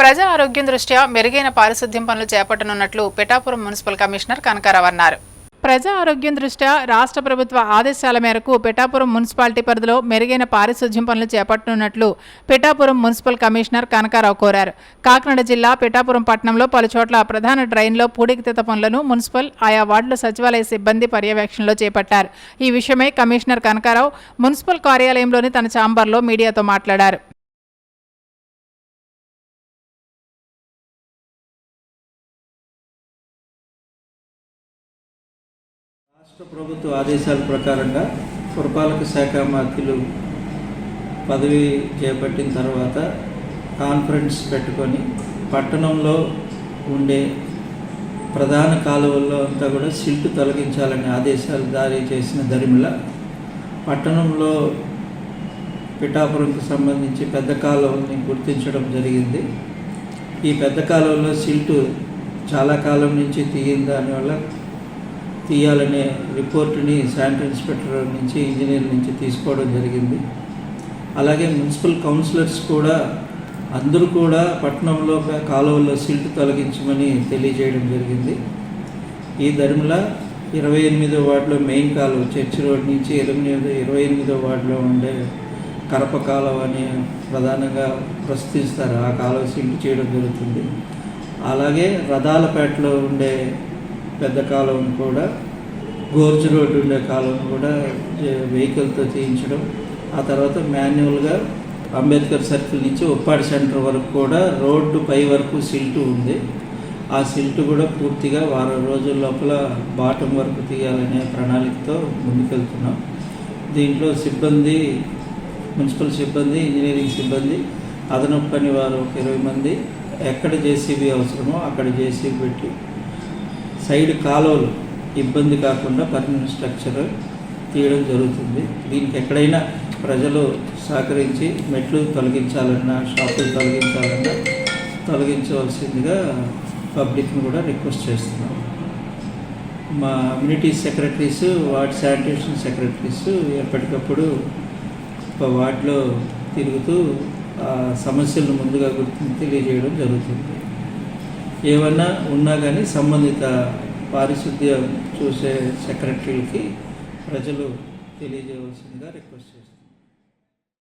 ప్రజా ఆరోగ్యం దృష్ట్యా మెరుగైన పారిశుద్ధ్యం పనులు చేపట్టనున్నట్లు పిఠాపురం మున్సిపల్ కమిషనర్ కనకారావు అన్నారు. ప్రజా ఆరోగ్యం దృష్ట్యా రాష్ట్ర ప్రభుత్వ ఆదేశాల మేరకు పిఠాపురం మున్సిపాలిటీ పరిధిలో మెరుగైన పారిశుద్ధ్యం పనులు చేపట్టనున్నట్లు పిఠాపురం మున్సిపల్ కమిషనర్ కనకారావు కోరారు. కాకినాడ జిల్లా పిఠాపురం పట్టణంలో పలుచోట్ల ప్రధాన డ్రైన్లో పూడికతీత పనులను మున్సిపల్ ఆయా వార్డుల సచివాలయ సిబ్బంది పర్యవేక్షణలో చేపట్టారు. ఈ విషయమై కమిషనర్ కనకారావు మున్సిపల్ కార్యాలయంలోని తన ఛాంబర్లో మీడియాతో మాట్లాడారు. రాష్ట్ర ప్రభుత్వ ఆదేశాల ప్రకారంగా పురపాలక శాఖ మంత్రులు పదవి చేపట్టిన తర్వాత కాన్ఫరెన్స్ పెట్టుకొని పట్టణంలో ఉండే ప్రధాన కాలువల్లో అంతా కూడా సిల్ట్ తొలగించాలని ఆదేశాలు జారీ చేసిన దరిమిళ పట్టణంలో పిఠాపురంకు సంబంధించి పెద్ద కాలువల్ని గుర్తించడం జరిగింది. ఈ పెద్ద కాలువలో సిల్టు చాలా కాలం నుంచి తీయిన దానివల్ల తీయాలనే రిపోర్టుని శానిటరీ ఇన్స్పెక్టర్ నుంచి ఇంజనీర్ నుంచి తీసుకోవడం జరిగింది. అలాగే మున్సిపల్ కౌన్సిలర్స్ కూడా అందరూ కూడా పట్టణంలో కాలువల్లో సిల్ట్ తొలగించమని తెలియజేయడం జరిగింది. ఈ ధర్మలా ఇరవై ఎనిమిదో వార్డులో మెయిన్ కాలువ చర్చ్ రోడ్ నుంచి ఎనిమిది ఇరవై ఎనిమిదో వార్డులో ఉండే కరప కాలువ అని ప్రధానంగా ప్రస్తుతిస్తారు ఆ కాలువ సిల్ట్ చేయడం జరుగుతుంది. అలాగే రథాలపేటలో ఉండే పెద్ద కాలువను కూడా గోర్జ్ రోడ్డు ఉండే కాలువను కూడా వెహికల్తో తీయించడం ఆ తర్వాత మాన్యువల్గా అంబేద్కర్ సర్కిల్ నుంచి ఉప్పాడి సెంటర్ వరకు కూడా రోడ్డు పై వరకు సిల్టు ఉంది. ఆ సిల్టు కూడా పూర్తిగా వారం రోజుల లోపల బాటం వరకు తీయాలనే ప్రణాళికతో ముందుకెళ్తున్నాం. దీంట్లో సిబ్బంది మున్సిపల్ సిబ్బంది ఇంజనీరింగ్ సిబ్బంది అదనపు పని వారు ఒక ఇరవై మంది ఎక్కడ జేసీబీ అవసరమో అక్కడ జేసీబీ పెట్టి సైడ్ కాలువలు ఇబ్బంది కాకుండా పర్మనెంట్ స్ట్రక్చర్ తీయడం జరుగుతుంది. దీనికి ఎక్కడైనా ప్రజలు సహకరించి మెట్లు తొలగించాలన్నా షాపులు తొలగించాలన్నా తొలగించవలసిందిగా పబ్లిక్ని కూడా రిక్వెస్ట్ చేస్తున్నాం. మా community secretaries ward sanitation secretaries ఎప్పటికప్పుడు వార్డులో తిరుగుతూ ఆ సమస్యలను ముందుగా గుర్తించి తెలియజేయడం జరుగుతుంది. ఏమన్నా ఉన్నా కానీ సంబంధిత పారిశుద్ధ్యం చూసే సెక్రటరీకి ప్రజలు తెలియజేయవలసిందిగా రిక్వెస్ట్ చేస్తారు